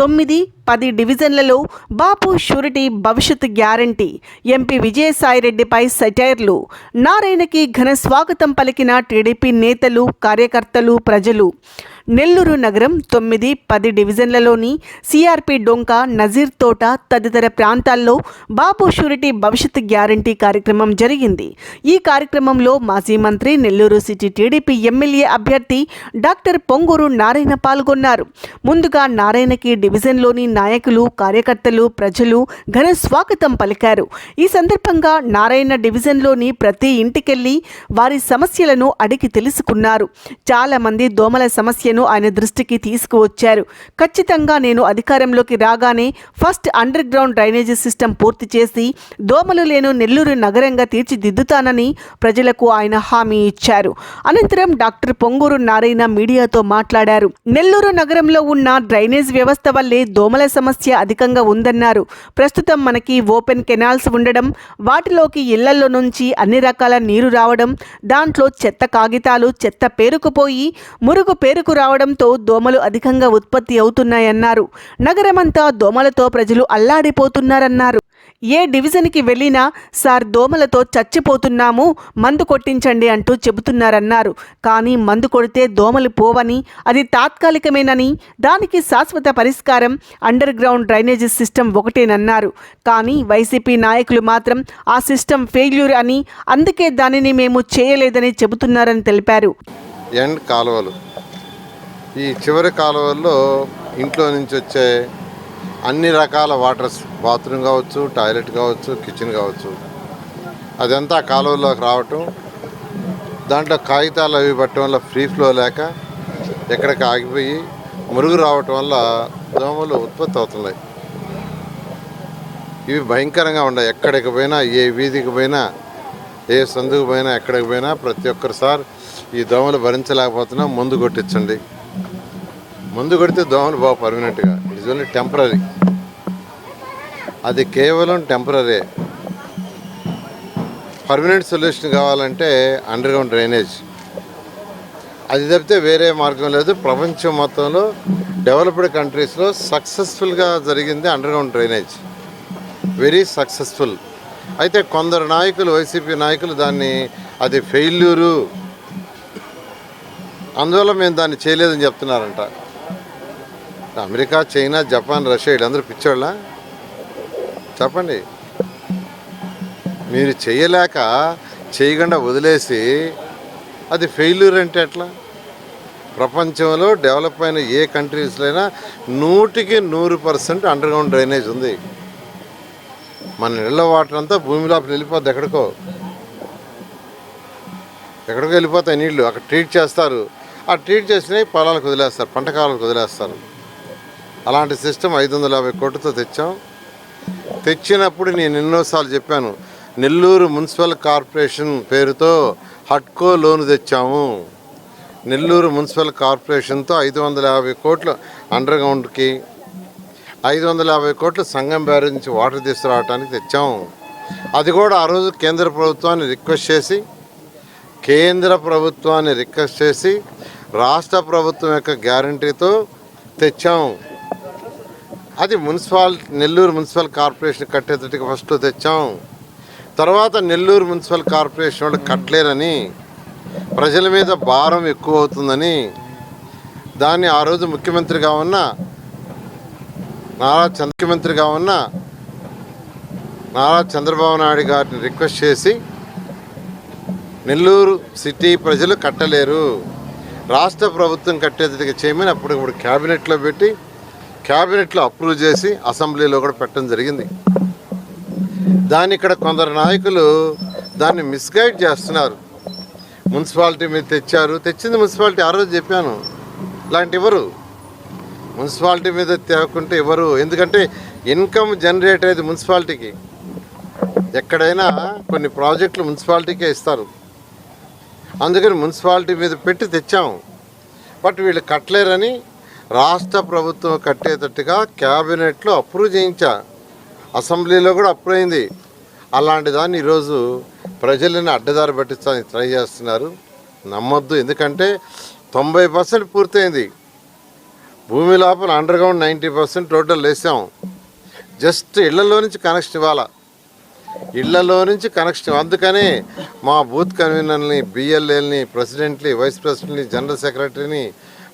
తొమ్మిది పది డివిజన్లలో బాపు షూరిటీ భవిష్యత్ గ్యారంటీ ఎంపీ విజయసాయిరెడ్డిపై సెటైర్లు. నారాయణకి ఘన స్వాగతం పలికిన టీడీపీ నేతలు కార్యకర్తలు ప్రజలు. నెల్లూరు నగరం తొమ్మిది పది డివిజన్లలోని సిఆర్పి డొంక నజీర్ తోట తదితర ప్రాంతాల్లో బాపు షూరిటీ భవిష్యత్ గ్యారంటీ కార్యక్రమం జరిగింది. ఈ కార్యక్రమంలో మాజీ మంత్రి నెల్లూరు సిటీ టీడీపీ ఎమ్మెల్యే అభ్యర్థి డాక్టర్ పొంగూరు నారాయణ పాల్గొన్నారు. ముందుగా నారాయణకి డివిజన్లోని నాయకులు కార్యకర్తలు ప్రజలు ఘన స్వాగతం పలికారు. ఈ సందర్భంగా నారాయణ డివిజన్లోని ప్రతి ఇంటికెళ్ళి వారి సమస్యలను అడిగి తెలుసుకున్నారు. చాలామంది దోమల సమస్యను ఆయన దృష్టికి తీసుకువచ్చారు. ఖచ్చితంగా నేను అధికారంలోకి రాగానే first underground drainage system పూర్తి చేసి దోమలు లేను నెల్లూరు నగరంగా తీర్చిదిద్దుతానని ప్రజలకు ఆయన హామీ ఇచ్చారు. అనంతరం డాక్టర్ పొంగూరు నారాయణ మీడియాతో మాట్లాడారు. నెల్లూరు నగరంలో ఉన్న డ్రైనేజ్ వ్యవస్థ వల్లే దోమల సమస్య అధికంగా ఉందన్నారు. ప్రస్తుతం మనకి ఓపెన్ కెనాల్స్ ఉండడం వాటిలోకి ఇళ్ళలో నుంచి అన్ని రకాల నీరు రావడం దాంట్లో చెత్త కాగితాలు చెత్త పేరుకుపోయి మురుగు పేరుకు రావడం రావడంతో దోమలు అధికంగా ఉత్పత్తి అవుతున్నాయన్నారు. నగరమంతా దోమలతో ప్రజలు అల్లాడిపోతున్నారన్నారు. ఏ డివిజన్కి వెళ్ళినా సార్ దోమలతో చచ్చిపోతున్నాము మందు కొట్టించండి అంటూ చెబుతున్నారన్నారు. కానీ మందు కొడితే దోమలు పోవని అది తాత్కాలికమేనని దానికి శాశ్వత పరిష్కారం అండర్ గ్రౌండ్ డ్రైనేజీ సిస్టమ్ ఒకటేనన్నారు. కానీ వైసీపీ నాయకులు మాత్రం ఆ సిస్టమ్ ఫెయిల్యూర్ అని అందుకే దానిని మేము చేయలేదని చెబుతున్నారని తెలిపారు. ఎండ్ కాలువలు. ఈ చివరి కాలువల్లో ఇంట్లో నుంచి వచ్చే అన్ని రకాల వాటర్స్ బాత్రూమ్ కావచ్చు టాయిలెట్ కావచ్చు కిచెన్ కావచ్చు. అదంతా కాలువల్లోకి రావటం. దాంట్లో కాగితాలు అవి పట్టడం వల్ల ఫ్రీ ఫ్లో లేక ఎక్కడికి ఆగిపోయి మురుగు రావటం వల్ల దోమలు ఉత్పత్తి అవుతున్నాయి. ఇవి భయంకరంగా ఉన్నాయి. ఎక్కడికి పోయినా ఏ వీధికి పోయినా ఏ సందుకు పోయినా ఎక్కడికి పోయినా ప్రతి ఒక్కరు సార్ ఈ దోమలు భరించలేకపోతున్నా ముందు కొట్టించండి. ముందు కొడితే దోమలు బాగా పర్మనెంట్గా ఇట్స్ ఓన్లీ టెంపరీ అది కేవలం టెంపరీ పర్మనెంట్ సొల్యూషన్ కావాలంటే అండర్ గ్రౌండ్ డ్రైనేజ్ అది తప్పితే వేరే మార్గం లేదు. ప్రపంచం మొత్తంలో డెవలప్డ్ కంట్రీస్లో సక్సెస్ఫుల్గా జరిగింది underground drainage very successful అయితే కొందరు నాయకులు వైసీపీ నాయకులు దాన్ని అది ఫెయిల్యూరు అందువల్ల మేము దాన్ని చేయలేదని చెప్తున్నారంట. అమెరికా చైనా జపాన్ రష్యా వీళ్ళందరూ పిచ్చోళ్ళ? చెప్పండి. మీరు చేయలేక చేయకుండా వదిలేసి అది ఫెయిల్యూర్ అంటే ఎట్లా? ప్రపంచంలో డెవలప్ అయిన ఏ కంట్రీస్లో అయినా నూటికి నూరు పర్సెంట్ అండర్ గ్రౌండ్ డ్రైనేజ్ ఉంది. మన నీళ్ళ వాటర్ అంతా భూమి లోపల వెళ్ళిపోద్ది ఎక్కడికో. ఎక్కడికో వెళ్ళిపోతాయి నీళ్ళు అక్కడ ట్రీట్ చేస్తారు. ఆ ట్రీట్ చేసినవి పొలాలకు వదిలేస్తారు పంట కాలాలకు వదిలేస్తారు. అలాంటి సిస్టమ్ ఐదు వందల యాభై కోట్లతో తెచ్చాం. తెచ్చినప్పుడు నేను ఎన్నోసార్లు చెప్పాను నెల్లూరు మున్సిపల్ కార్పొరేషన్ పేరుతో హట్కో లోను తెచ్చాము. నెల్లూరు మున్సిపల్ కార్పొరేషన్తో ఐదు వందల యాభై కోట్లు అండర్ గ్రౌండ్కి ఐదు వందల యాభై కోట్లు సంగం బ్యారేజ్ నుంచి వాటర్ తీసుకురావడానికి తెచ్చాము అది కూడా ఆ రోజు కేంద్ర ప్రభుత్వాన్ని రిక్వెస్ట్ చేసి కేంద్ర ప్రభుత్వాన్ని రిక్వెస్ట్ చేసి రాష్ట్ర ప్రభుత్వం యొక్క గ్యారంటీతో తెచ్చాము అది మున్సిపాల్ నెల్లూరు మున్సిపల్ కార్పొరేషన్ కట్టేటట్టుగా ఫస్ట్ తెచ్చాం. తర్వాత నెల్లూరు మున్సిపల్ కార్పొరేషన్ వాళ్ళు కట్టలేరని ప్రజల మీద భారం ఎక్కువ అవుతుందని దాన్ని ఆ రోజు ముఖ్యమంత్రిగా ఉన్న నారా చంద్ర ముఖ్యమంత్రిగా ఉన్న నారా చంద్రబాబు నాయుడు గారిని రిక్వెస్ట్ చేసి నెల్లూరు సిటీ ప్రజలు కట్టలేరు. రాష్ట్ర ప్రభుత్వం కట్టేదిగా చేయమని ఇప్పుడు క్యాబినెట్లో పెట్టి క్యాబినెట్లో అప్రూవ్ చేసి అసెంబ్లీలో కూడా పెట్టడం జరిగింది. దాన్ని ఇక్కడ కొందరు నాయకులు దాన్ని మిస్గైడ్ చేస్తున్నారు. మున్సిపాలిటీ మీద తెచ్చారు. తెచ్చింది మున్సిపాలిటీ ఆ రోజు చెప్పాను. ఇలాంటి ఇవ్వరు మున్సిపాలిటీ మీద తేకుంటే ఇవ్వరు ఎందుకంటే ఇన్కమ్ జనరేట్ అయ్యేది మున్సిపాలిటీకి. ఎక్కడైనా కొన్ని ప్రాజెక్టులు మున్సిపాలిటీకే ఇస్తారు. అందుకని మున్సిపాలిటీ మీద పెట్టి తెచ్చాము. బట్ వీళ్ళు కట్టలేరని రాష్ట్ర ప్రభుత్వం కట్టేటట్టుగా క్యాబినెట్లో అప్రూవ్ చేయించా. అసెంబ్లీలో కూడా అప్రూవ్ అయింది. అలాంటి దాన్ని ఈరోజు ప్రజలను అడ్డదారి పట్టించడానికి ట్రై చేస్తున్నారు. నమ్మొద్దు. ఎందుకంటే తొంభై పర్సెంట్ పూర్తయింది. భూమి లోపల under ground ninety percent total వేసాం. జస్ట్ ఇళ్ళలో నుంచి కనెక్షన్ ఇవ్వాలా? ఇళ్ళలో నుంచి కనెక్షన్ అందుకనే మా బూత్ కన్వీనర్ని బిఎల్ఏల్ని ప్రెసిడెంట్ని వైస్ ప్రెసిడెంట్ని జనరల్ సెక్రటరీని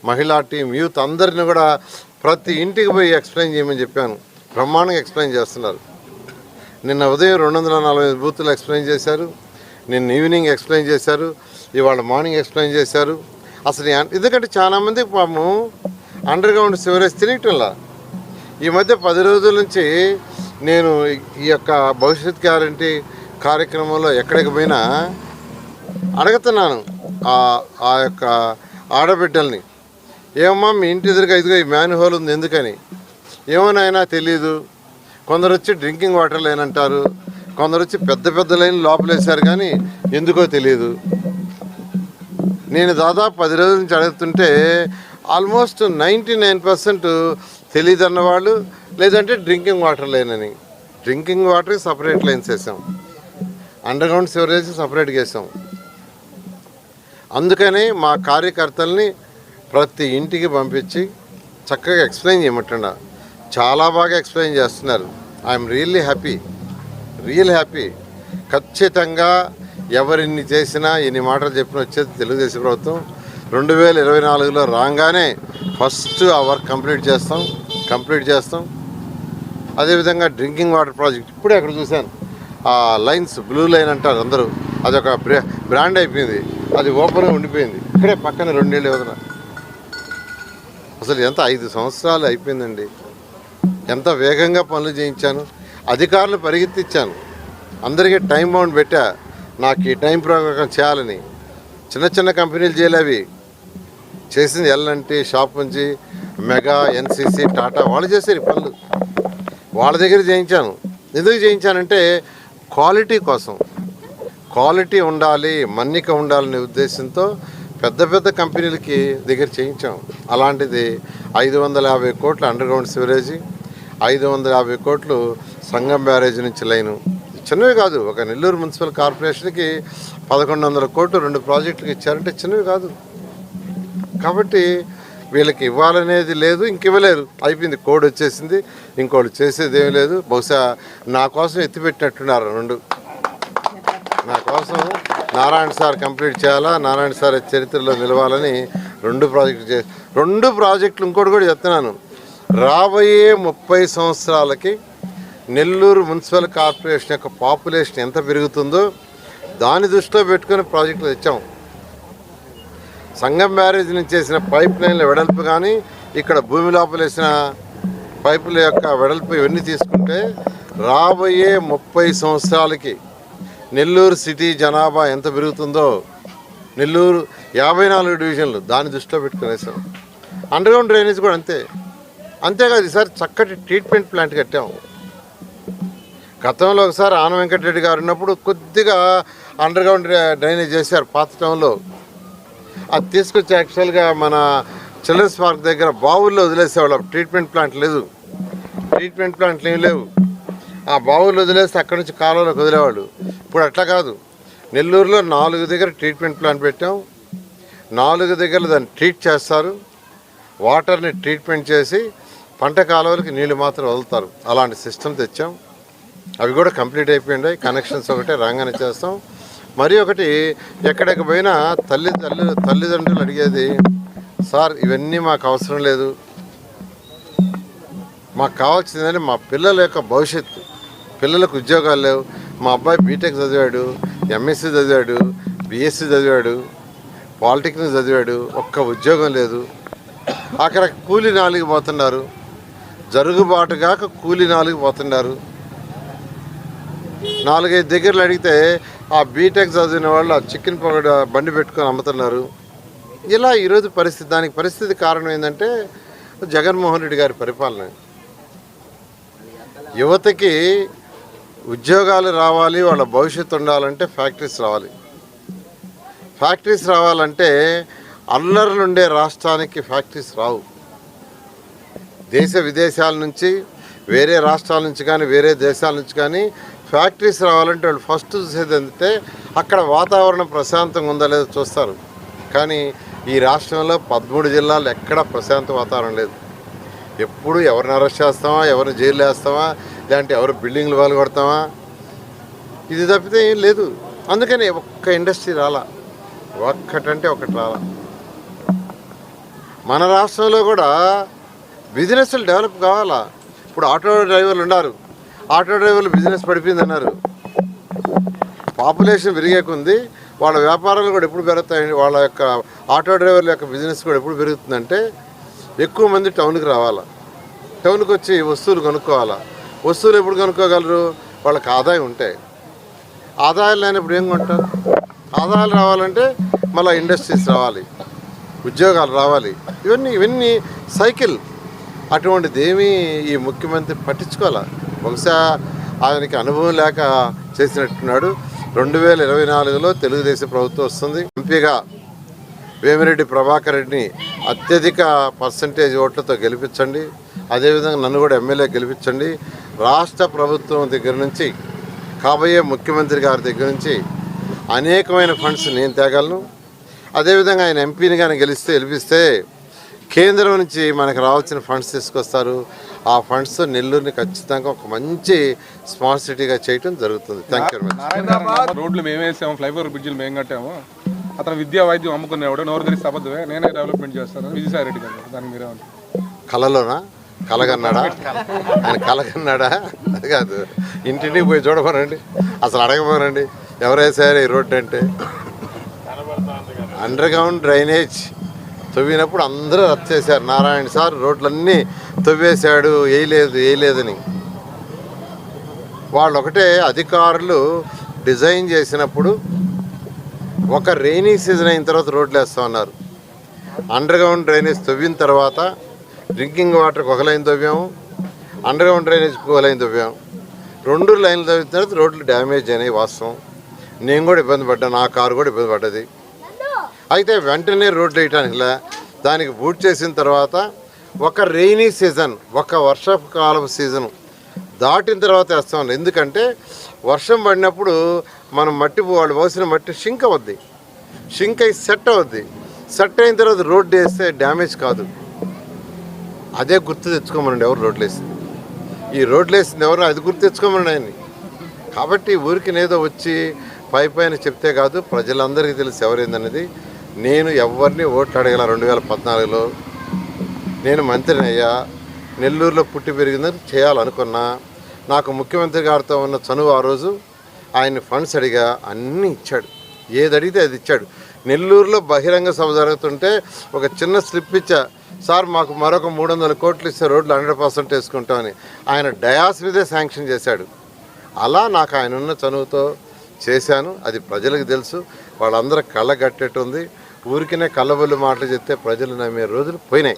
మహిళా టీం యూత్ అందరిని కూడా ప్రతి ఇంటికి పోయి ఎక్స్ప్లెయిన్ చేయమని చెప్పాను. బ్రహ్మాండంగా ఎక్స్ప్లెయిన్ చేస్తున్నారు. నిన్న ఉదయం రెండు వందల నలభై ఐదు బూతులు ఎక్స్ప్లెయిన్ చేశారు. నిన్న ఈవినింగ్ ఎక్స్ప్లెయిన్ చేశారు. ఇవాళ మార్నింగ్ ఎక్స్ప్లెయిన్ చేశారు. అసలు ఎందుకంటే చాలామంది పాము అండర్ గ్రౌండ్ సివరేజ్ తినటంలా ఈ మధ్య పది రోజుల నుంచి నేను ఈ యొక్క భవిష్యత్ గ్యారంటీ కార్యక్రమంలో ఎక్కడికి పోయినా అడుగుతున్నాను ఆ- ఆ యొక్క ఆడబిడ్డల్ని. ఏమమ్మా మీ ఇంటి ఎదురుగా ఇదిగో ఈ మ్యాన్ హోల్ ఉంది ఎందుకని? ఏమోనైనా తెలియదు కొందరు వచ్చి డ్రింకింగ్ వాటర్ లైన్ అంటారు కొందరు వచ్చి పెద్ద పెద్ద లైన్ లోపలేశారు కానీ ఎందుకో తెలియదు నేను దాదాపు పది రోజుల నుంచి అడుగుతుంటే ఆల్మోస్ట్ నైంటీ నైన్ పర్సెంట్ తెలియదు అన్నవాళ్ళు లేదంటే డ్రింకింగ్ వాటర్ లైన్ అని. డ్రింకింగ్ వాటర్కి సపరేట్ లైన్స్ వేసాం. అండర్గ్రౌండ్ సివరేజ్ సపరేట్గా వేసాం. అందుకని మా కార్యకర్తల్ని ప్రతి ఇంటికి పంపించి చక్కగా ఎక్స్ప్లెయిన్ చేయమంటుండ చాలా బాగా ఎక్స్ప్లెయిన్ చేస్తున్నారు. I'm really happy. Real happy. ఖచ్చితంగా ఎవరిన్ని చేసినా ఎన్ని మాటలు చెప్పిన వచ్చేది తెలుగుదేశం ప్రభుత్వం. రెండు వేల ఇరవై నాలుగులో రాగానే ఫస్ట్ ఆ వర్క్ కంప్లీట్ చేస్తాం కంప్లీట్ చేస్తాం. అదేవిధంగా డ్రింకింగ్ వాటర్ ప్రాజెక్ట్ ఇప్పుడే అక్కడ చూశాను. ఆ లైన్స్ బ్లూ లైన్ అంటారు అందరూ. అదొక బ్రా బ్రాండ్ అయిపోయింది. అది ఓపెన్గా ఉండిపోయింది. ఇక్కడే పక్కన రెండేళ్ళు వదన అసలు ఎంత ఐదు సంవత్సరాలు అయిపోయిందండి. ఎంత వేగంగా పనులు చేయించాను. అధికారులు పరిగెత్తిచ్చాను. అందరికీ టైం బౌండ్ పెట్టా. నాకు ఈ టైం ప్రకారం చేయాలని. చిన్న చిన్న కంపెనీలు చేయలేవి చేసింది ఎల్ఎన్టీ షాప్ నుంచి మెగా ఎన్సీసీ టాటా వాళ్ళు చేశారు పనులు. వాళ్ళ దగ్గర చేయించాను. ఎందుకు చేయించానంటే క్వాలిటీ కోసం. క్వాలిటీ ఉండాలి మన్నిక ఉండాలనే ఉద్దేశంతో పెద్ద పెద్ద కంపెనీలకి దగ్గర చేయించాం. అలాంటిది ఐదు వందల యాభై కోట్లు అండర్ గ్రౌండ్ సివరేజీ ఐదు వందల యాభై కోట్లు సంగం బ్యారేజ్ నుంచి లైను. చిన్నవి కాదు ఒక నెల్లూరు మున్సిపల్ కార్పొరేషన్కి పదకొండు వందల కోట్లు రెండు ప్రాజెక్టులకు ఇచ్చారంటే చిన్నవి కాదు. కాబట్టి వీళ్ళకి ఇవ్వాలనేది లేదు ఇంక ఇవ్వలేరు. అయిపోయింది కోడ్ వచ్చేసింది. ఇంకోళ్ళు చేసేది ఏమీ లేదు. బహుశా నా కోసం ఎత్తిపెట్టినట్టున్నారు రెండు. నా కోసం నారాయణ సార్ కంప్లీట్ చేయాలా? నారాయణ సార్ చరిత్రలో నిలవాలని రెండు ప్రాజెక్టులు చే రెండు ప్రాజెక్టులు ఇంకోటి కూడా చెప్తున్నాను. రాబోయే ముప్పై సంవత్సరాలకి నెల్లూరు మున్సిపల్ కార్పొరేషన్ యొక్క పాపులేషన్ ఎంత పెరుగుతుందో దాని దృష్టిలో పెట్టుకుని ప్రాజెక్టులు తెచ్చాం. సంగం బ్యారేజ్ నుంచి చేసిన పైప్ లైన్ల వెడల్పు కానీ ఇక్కడ భూమి లోపల వేసిన పైపుల యొక్క వెడల్పు ఇవన్నీ తీసుకుంటే రాబోయే ముప్పై సంవత్సరాలకి నెల్లూరు సిటీ జనాభా ఎంత పెరుగుతుందో నెల్లూరు యాభై నాలుగు డివిజన్లు దాన్ని దృష్టిలో పెట్టుకునేసాం. అండర్గ్రౌండ్ డ్రైనేజ్ కూడా అంతే. అంతేకాదు ఈసారి చక్కటి ట్రీట్మెంట్ ప్లాంట్ కట్టాము గతంలో ఒకసారి ఆన వెంకటరెడ్డి గారు ఉన్నప్పుడు కొద్దిగా అండర్ గ్రౌండ్ డ్రైనేజ్ చేశారు పాత టౌన్లో అది తీసుకొచ్చి యాక్చువల్గా మన చిల్డ్రన్స్ పార్క్ దగ్గర బావుల్లో వదిలేసేవాళ్ళం. ట్రీట్మెంట్ ప్లాంట్ లేదు. ట్రీట్మెంట్ ప్లాంట్లు ఏమి లేవు. ఆ బావులు వదిలేస్తే అక్కడి నుంచి కాలువలోకి వదిలేవాళ్ళు ఇప్పుడు అట్లా కాదు. నెల్లూరులో నాలుగు దగ్గర ట్రీట్మెంట్ ప్లాంట్ పెట్టాం. నాలుగు దగ్గర దాన్ని ట్రీట్ చేస్తారు. వాటర్ని ట్రీట్మెంట్ చేసి పంట కాలువలకి నీళ్ళు మాత్రం వదులుతారు. అలాంటి సిస్టమ్ తెచ్చాం. అవి కూడా కంప్లీట్ అయిపోయినాయి. కనెక్షన్స్ ఒకటే రాగానే చేస్తాం. మరి ఒకటి ఎక్కడికి పోయినా తల్లి తల్లి తల్లిదండ్రులు అడిగేది సార్ ఇవన్నీ మాకు అవసరం లేదు. మాకు కావాల్సిందని మా పిల్లల యొక్క భవిష్యత్తు. పిల్లలకు ఉద్యోగాలు లేవు. మా అబ్బాయి బీటెక్ చదివాడు ఎంఎస్సీ చదివాడు బీఎస్సీ చదివాడు పాలిటెక్నిక్ చదివాడు ఒక్క ఉద్యోగం లేదు. అక్కడ కూలి నాలుగు పోతున్నారు. జరుగుబాటు కాక కూలి నాలుగు పోతున్నారు. నాలుగైదు దగ్గరలు అడిగితే ఆ బీటెక్ చదివిన వాళ్ళు ఆ చికెన్ పొగడ బండి పెట్టుకొని అమ్ముతున్నారు. ఇలా ఈరోజు పరిస్థితి దానికి పరిస్థితి కారణం ఏంటంటే జగన్మోహన్ రెడ్డి గారి పరిపాలన. యువతకి ఉద్యోగాలు రావాలి వాళ్ళ భవిష్యత్తు ఉండాలంటే ఫ్యాక్టరీస్ రావాలి. ఫ్యాక్టరీస్ రావాలంటే అల్లర్లుండే రాష్ట్రానికి ఫ్యాక్టరీస్ రావు. దేశ విదేశాల నుంచి వేరే రాష్ట్రాల నుంచి కానీ వేరే దేశాల నుంచి కానీ ఫ్యాక్టరీస్ రావాలంటే వాళ్ళు ఫస్ట్ చూసేది ఏంటంటే అక్కడ వాతావరణం ప్రశాంతంగా ఉందా లేదో చూస్తారు. కానీ ఈ రాష్ట్రంలో పదమూడు జిల్లాలు ఎక్కడా ప్రశాంత వాతావరణం లేదు. ఎప్పుడు ఎవరిని అరెస్ట్ చేస్తామా ఎవరిని జైలు వేస్తామా దాంట్లో ఎవరు బిల్డింగ్లు వాళ్ళు కొడతామా ఇది తప్పితే ఏం లేదు. అందుకని ఒక్క ఇండస్ట్రీ రాలా. ఒక్కటంటే ఒకటి రాలా. మన రాష్ట్రంలో కూడా బిజినెస్లు డెవలప్ కావాలా? ఇప్పుడు ఆటో డ్రైవర్లు ఉన్నారు. ఆటో డ్రైవర్లు బిజినెస్ పడిపోయింది అన్నారు పాపులేషన్ పెరిగేకుంది. వాళ్ళ వ్యాపారాలు కూడా ఎప్పుడు పెరుగుతాయి? వాళ్ళ యొక్క ఆటో డ్రైవర్ల యొక్క బిజినెస్ కూడా ఎప్పుడు పెరుగుతుందంటే ఎక్కువ మంది టౌన్కి రావాలా. టౌన్కి వచ్చి వస్తువులు కొనుక్కోవాలా. వస్తువులు ఎప్పుడు కొనుక్కోగలరు? వాళ్ళకి ఆదాయం ఉంటాయి ఆదాయాలు లేనప్పుడు ఏం కొంటారు ఆదాయాలు రావాలంటే మళ్ళీ ఇండస్ట్రీస్ రావాలి. ఉద్యోగాలు రావాలి. ఇవన్నీ ఇవన్నీ సైకిల్. అటువంటిది ఏమీ ఈ ముఖ్యమంత్రి పట్టించుకోవాలా? బహుశా ఆయనకి అనుభవం లేక చేసినట్టున్నాడు. రెండు వేల ఇరవై నాలుగులో తెలుగుదేశం ప్రభుత్వం వస్తుంది. ఎంపీగా వేమిరెడ్డి ప్రభాకర్ రెడ్డిని అత్యధిక పర్సంటేజ్ ఓట్లతో గెలిపించండి. అదేవిధంగా నన్ను కూడా ఎమ్మెల్యే గెలిపించండి. రాష్ట్ర ప్రభుత్వం దగ్గర నుంచి కాబోయే ముఖ్యమంత్రి గారి దగ్గర నుంచి అనేకమైన ఫండ్స్ నేను తేగలను. అదేవిధంగా ఆయన ఎంపీని కానీ గెలిస్తే గెలిపిస్తే కేంద్రం నుంచి మనకు రావాల్సిన ఫండ్స్ తీసుకొస్తారు. ఆ ఫండ్స్ నెల్లూరుని ఖచ్చితంగా ఒక మంచి స్మార్ట్ సిటీగా చేయటం జరుగుతుంది. థ్యాంక్ యూ వెరీ రోడ్లు మేము వేసాము ఫ్లైఓవర్ బ్రిడ్జిలు మేము కట్టాము. అతను విద్యా వైద్యం అమ్ముకునేవాడు నోరు తెలిసి అబద్ధమే నేనే డెవలప్మెంట్ చేస్తాను. విజయసాయి రెడ్డి గారు దానికి మీరేమంటారు కళలోనా? కలగన్నాడా? ఆయన కలగన్నాడా? అది కాదు. ఇంటింటికి పోయి చూడమనండి. అసలు అడగమనండి. ఎవరేసారు ఈ రోడ్డు అంటే? అండర్ గ్రౌండ్ డ్రైనేజ్ తవ్వినప్పుడు అందరూ రద్దు చేశారు. నారాయణ సార్ రోడ్లన్నీ తవ్వేశాడు. వేయలేదు వేయలేదని. వాళ్ళు ఒకటే అధికారులు డిజైన్ చేసినప్పుడు ఒక రెయినీ సీజన్ అయిన తర్వాత రోడ్లు వేస్తా ఉన్నారు అండర్ గ్రౌండ్ డ్రైనేజ్ తవ్విన తర్వాత డ్రింకింగ్ వాటర్కి ఒక లైన్ తవ్వాము అండర్ గ్రౌండ్ డ్రైనేజ్కి ఒక లైన్ తవ్వాము రెండు లైన్లు తవ్విన తర్వాత రోడ్లు డ్యామేజ్ అయినాయి వాస్తవం. నేను కూడా ఇబ్బంది పడ్డా నా కారు కూడా ఇబ్బంది పడ్డది. అయితే వెంటనే రోడ్లు వేయటానికిలా దానికి బూట్ చేసిన తర్వాత ఒక రెయినీ సీజన్ ఒక వర్షపు కాలపు సీజన్ దాటిన తర్వాత వేస్తాం ఎందుకంటే వర్షం పడినప్పుడు మనం మట్టి వాళ్ళు పోసిన మట్టి షింక్ అవుద్ది షింక్ అయి సెట్ అవుద్ది సెట్ అయిన తర్వాత రోడ్డు వేస్తే డ్యామేజ్ కాదు. అదే గుర్తు తెచ్చుకోమనండి ఎవరు రోడ్లు వేసింది. ఈ రోడ్లు వేసింది ఎవరు అది గుర్తు తెచ్చుకోమనండి ఆయన్ని. కాబట్టి ఊరికి నేదో వచ్చి పై పైన చెప్తే కాదు ప్రజలందరికీ తెలిసి ఎవరైందనేది నేను ఎవరిని ఓట్లు అడగల రెండు వేల పద్నాలుగులో. నేను మంత్రిని అయ్యా నెల్లూరులో పుట్టి పెరిగిందని చేయాలనుకున్నా. నాకు ముఖ్యమంత్రి గారితో ఉన్న చనువు ఆ రోజు. ఆయన ఫండ్స్ అడిగా అన్నీ ఇచ్చాడు. ఏది అడిగితే అది ఇచ్చాడు. నెల్లూరులో బహిరంగ సభ జరుగుతుంటే ఒక చిన్న స్లిప్ ఇచ్చా. సార్ మాకు మరొక మూడు వందల కోట్లు ఇస్తే రోడ్లు హండ్రెడ్ పర్సెంట్ వేసుకుంటామని ఆయన డయాస్ మీదే శాంక్షన్ చేశాడు. అలా నాకు ఆయన ఉన్న చనువుతో చేశాను. అది ప్రజలకు తెలుసు. వాళ్ళందరూ కళ్ళ కట్టేట్టుంది ఊరికినే కళ్ళబొల్లి మాటలు చెప్తే ప్రజలు నమ్మే రోజులు పోయినాయి.